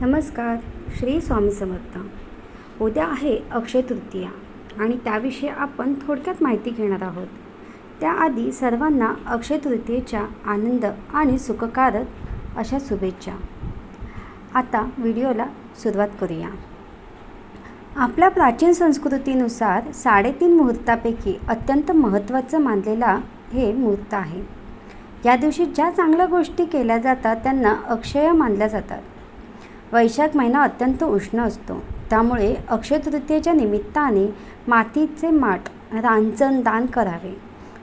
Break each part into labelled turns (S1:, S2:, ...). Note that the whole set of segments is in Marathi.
S1: नमस्कार श्री स्वामी समर्थ. उद्या आहे अक्षय तृतीया आणि त्याविषयी आपण थोडक्यात माहिती घेणार आहोत. त्याआधी सर्वांना अक्षय तृतीयेच्या आनंद आणि सुखकारक अशा शुभेच्छा. आता व्हिडिओला सुरुवात करूया. आपल्या प्राचीन संस्कृतीनुसार साडेतीन मुहूर्तापैकी अत्यंत महत्त्वाचं मानलेला हे मुहूर्त आहे. या दिवशी ज्या चांगल्या गोष्टी केल्या जातात त्यांना अक्षय मानल्या जातात. वैशाख महिना अत्यंत उष्ण असतो. त्यामुळे अक्षय तृतीयेच्या निमित्ताने मातीचे माठ रांजण दान करावे.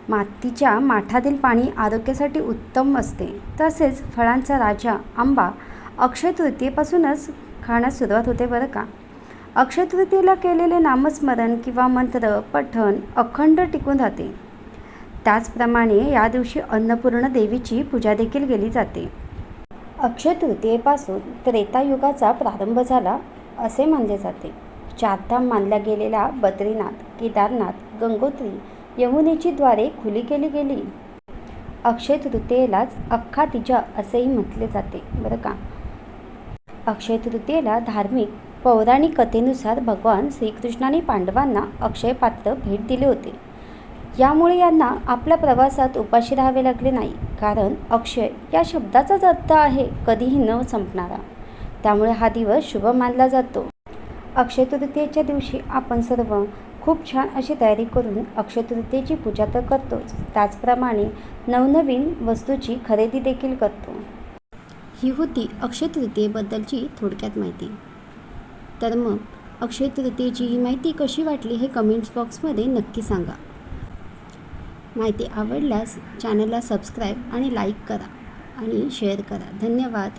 S1: मातीच्या माठातील पाणी आरोग्यासाठी उत्तम असते. तसेच फळांचा राजा आंबा अक्षय तृतीयेपासूनच खाण्यास सुरुवात होते बरं का? अक्षय तृतीयेला केलेले नामस्मरण किंवा मंत्र पठण अखंड टिकून राहते. त्याचप्रमाणे या दिवशी अन्नपूर्ण देवीची पूजा देखील केली जाते. अक्षय तृतीयेपासून त्रेतायुगाचा प्रारंभ झाला असे मानले जाते. चारधाम मानल्या गेलेल्या बद्रीनाथ केदारनाथ गंगोत्री यमुनेची द्वारे खुली केली गेली. अक्षय तृतीयेलाच अख्खा तिजा असेही म्हटले जाते. बरं का? अक्षय तृतीयेला धार्मिक पौराणिक कथेनुसार भगवान श्रीकृष्णाने पांडवांना अक्षय पात्र भेट दिले होते. यामुळे यांना आपल्या प्रवासात उपाशी राहावे लागले नाही. कारण अक्षय या शब्दाचाच अर्थ आहे कधीही न संपणारा. त्यामुळे हा दिवस शुभ मानला जातो. अक्षय तृतीयेच्या दिवशी आपण सर्व खूप छान अशी तयारी करून अक्षय तृतीयेची पूजा तर करतोच. त्याचप्रमाणे नवनवीन वस्तूची खरेदी देखील करतो. ही होती अक्षय तृतीयेबद्दलची थोडक्यात माहिती. तर मग अक्षय तृतीयेची ही माहिती कशी वाटली हे कमेंट्स बॉक्समध्ये नक्की सांगा. माहिती आवडल्यास चॅनलला सबस्क्राईब आणि लाईक करा आणि शेअर करा. धन्यवाद.